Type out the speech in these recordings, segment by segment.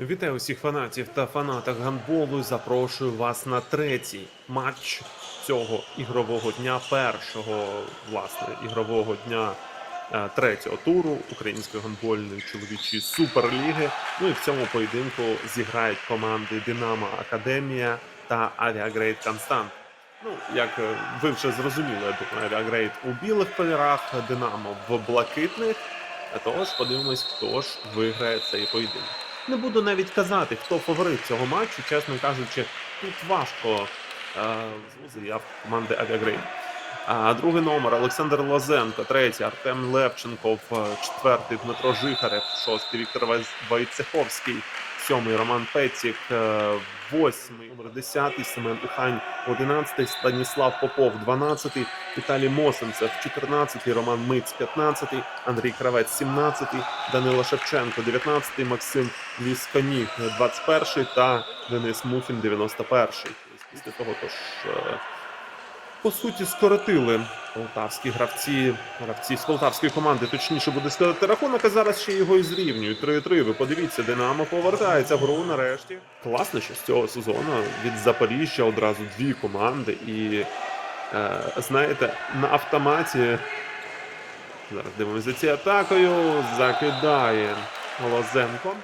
Вітаю усіх фанатів та фанаток гандболу. Запрошую вас на третій матч цього ігрового дня, першого власне ігрового дня е, третього туру Української гандбольної чоловічої суперліги. Ну і в цьому поєдинку зіграють команди Динамо Академія та Авіагрейд Констант. Ну, як е, ви вже зрозуміли, я думаю, Авіагрейд у білих кольорах, Динамо в блакитних. Тож подивимось, хто ж виграє цей поєдинок. Не буду навіть казати, хто фаворит цього матчу, чесно кажучи, тут важко я з команди Авіагрейд. А другий номер Олександр Лозенко, третій Артем Левченков, е, четвертий Дмитро Жихарев, шостий Віктор Войцеховський, сьомий Роман Пецік, е, восьмий номер десятий Семен Ухань, одинадцятий Станіслав Попов, дванадцятий Віталій Мосенцев, 14-й, Роман Миць, 15-й, Андрій Кравець, 17-й, Данило Шевченко, 19-й, Максим Лісконі, 21-й та Денис Мухін, 91-й. Після того, тож, е, по суті, скоротили полтавські гравці, гравці з полтавської команди, точніше буде сказати рахунок, а зараз ще його і зрівнюють. 3-3. Ви подивіться, Динамо повертається в гру нарешті. Класно, що з цього сезону від Запоріжжя одразу дві команди і Е, знаєте, на автоматі. Зараз дивимося цією атакою. Закидає Лозенко.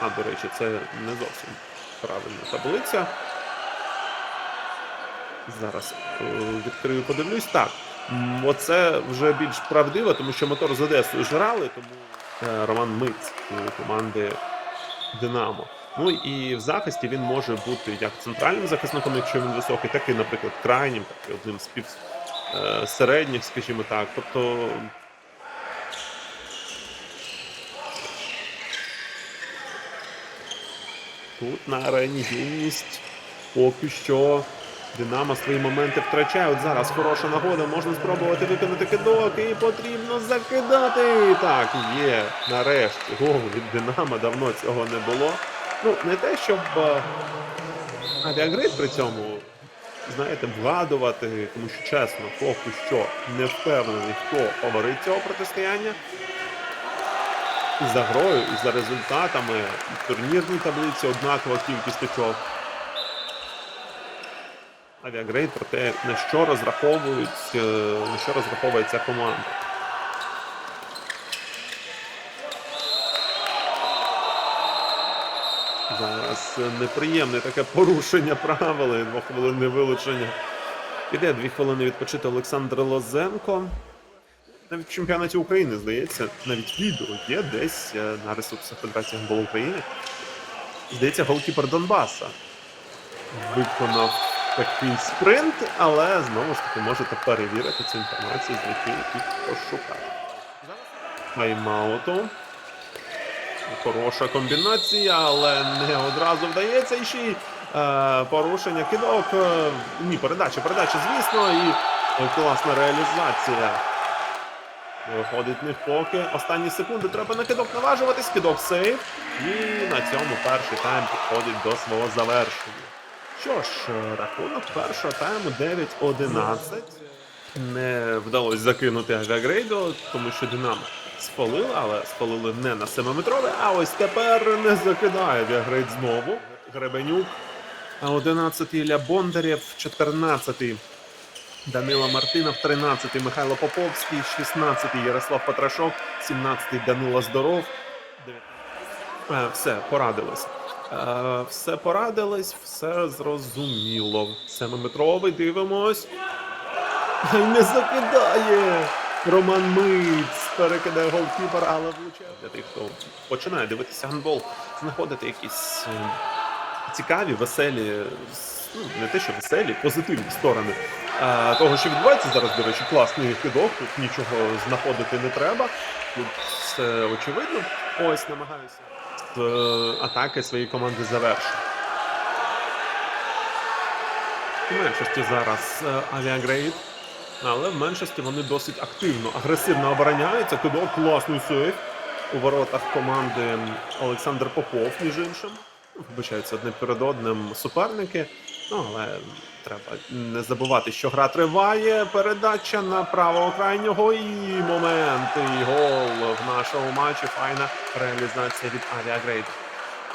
А, до речі, це не зовсім правильна таблиця. Зараз е, відкрию, подивлюсь. Так, оце вже більш правдиво, тому що мотор з Одесою ж грали, тому е, Роман Миць у команди Динамо. Ну і в захисті він може бути як центральним захисником, якщо він високий, так і, наприклад, крайнім, так і одним з пів е, середніх, скажімо так. Тобто. Тут на арені юність поки що Динамо свої моменти втрачає. От зараз хороша нагода, можна спробувати виконати кидок і потрібно закидати. Так, є нарешті гол від Динамо. Давно цього не було. Ну, не те, щоб е, авіагрид при цьому, знаєте, вгадувати, тому що чесно, поки що не впевнений, хто фаворит цього протистояння. І за грою, і за результатами, і в турнірній таблиці однакова кількість очок. Авіагрейд про те, на що розраховують, е, на що розраховує ця команда. Зараз неприємне таке порушення правил, двохвилинне вилучення. Піде дві хвилини відпочити Олександр Лозенко. Навіть в чемпіонаті України, здається, навіть відео є десь е, на ресурсах Федерації гандболу України. Здається, голкіпер Донбаса виконав такий спринт, але знову ж таки можете перевірити цю інформацію, знайти і пошукати. Тайм-ауту. Хороша комбінація, але не одразу вдається. І ще й е, порушення кидок. Е, ні, передача, передача, звісно, і класна реалізація. Виходить не поки. Останні секунди треба на кидок наважуватись. Кидок сейв. І на цьому перший тайм підходить до свого завершення. Що ж, рахунок першого тайму 9-11. Не вдалося закинути авіагрейду, тому що Динамо спалили, але спалили не на 7-метровий, а ось тепер не закидає авіагрейд знову. Гребенюк. А 11-й Ілля Бондарєв, 14-й Данила Мартинов, 13-й Михайло Поповський, 16-й Ярослав Патрашок, 17-й Данила Здоров. 19-й. Е, Все, порадились. Е, Все порадились, все зрозуміло. Семиметровий, дивимось. Не закидає! Роман Миць перекидає голкіпер, але влучає. Для тих, хто починає дивитися гандбол, знаходити якісь е, цікаві, веселі, ну, не те, що веселі, позитивні сторони того, що відбувається зараз, до речі, класний кидок, тут нічого знаходити не треба. Тут все очевидно. Ось намагаюся е, атаки своєї команди завершити. У меншості зараз е, авіагрейд, але в меншості вони досить активно, агресивно обороняються. Кидок класний сейф у воротах команди Олександр Попов, між іншим. Вибачаються одне перед одним суперники. Ну, але треба не забувати, що гра триває. Передача на правого крайнього і момент. І гол в нашому матчі. Файна реалізація від Авіагрейд.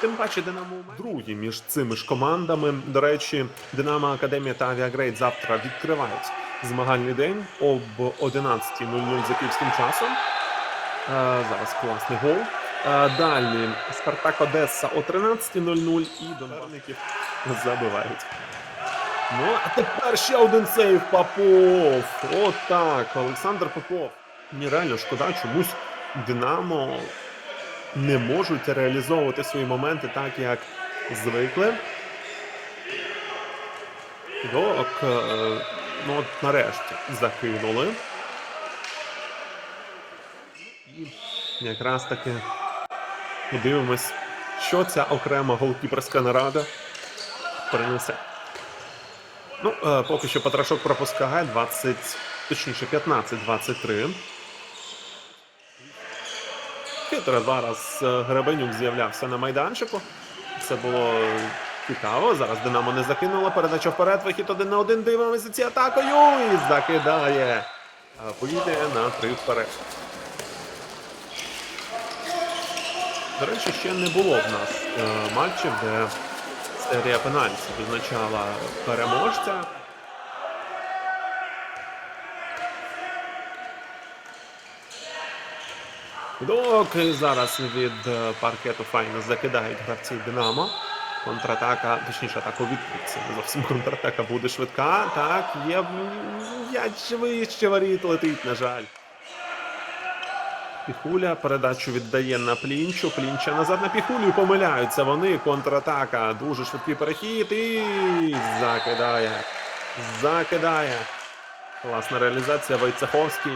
Тим паче Динамо другі між цими ж командами. До речі, Динамо Академія та Авіагрейд завтра відкривають змагальний день об 11.00 за київським часом. Е, зараз класний гол. Е, Далі Спартак Одеса о 13.00 і Донбасників забивають. Ну, а тепер ще один сейв Попов. От Олександр Попов. Мені реально шкода, чомусь Динамо не можуть реалізовувати свої моменти так, як звикли. Док, е, ну от нарешті закинули. І якраз таки подивимось, що ця окрема голкіперська нарада принесе. Ну, е, поки що Патрашок пропускає 20, точніше 15-23. Хитро зараз е, Гребенюк з'являвся на майданчику. Це було цікаво. Зараз Динамо не закинуло. Передача вперед. Вихід один на один. Дивимося ці атакою. І закидає. Вийде на три вперед. До речі, ще не було в нас е, матчів, де серія пенальтів визначала переможця. Доки зараз від е, паркету файно закидають гравці Динамо. Контратака, точніше, атака відкриться. Не зовсім контратака буде швидка. Так, є м'яч вище воріт летить, на жаль. Піхуля передачу віддає на плінчу. Плінча назад на піхулю. Помиляються вони. Контратака. Дуже швидкий перехід. І закидає. Закидає. Класна реалізація. Войцеховський.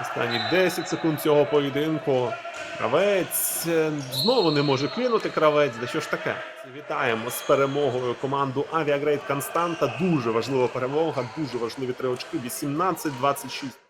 Останні 10 секунд цього поєдинку. Кравець е, знову не може кинути кравець. Да що ж таке? Вітаємо з перемогою команду Авіагрейд Константа. Дуже важлива перемога, дуже важливі три очки. 18-26.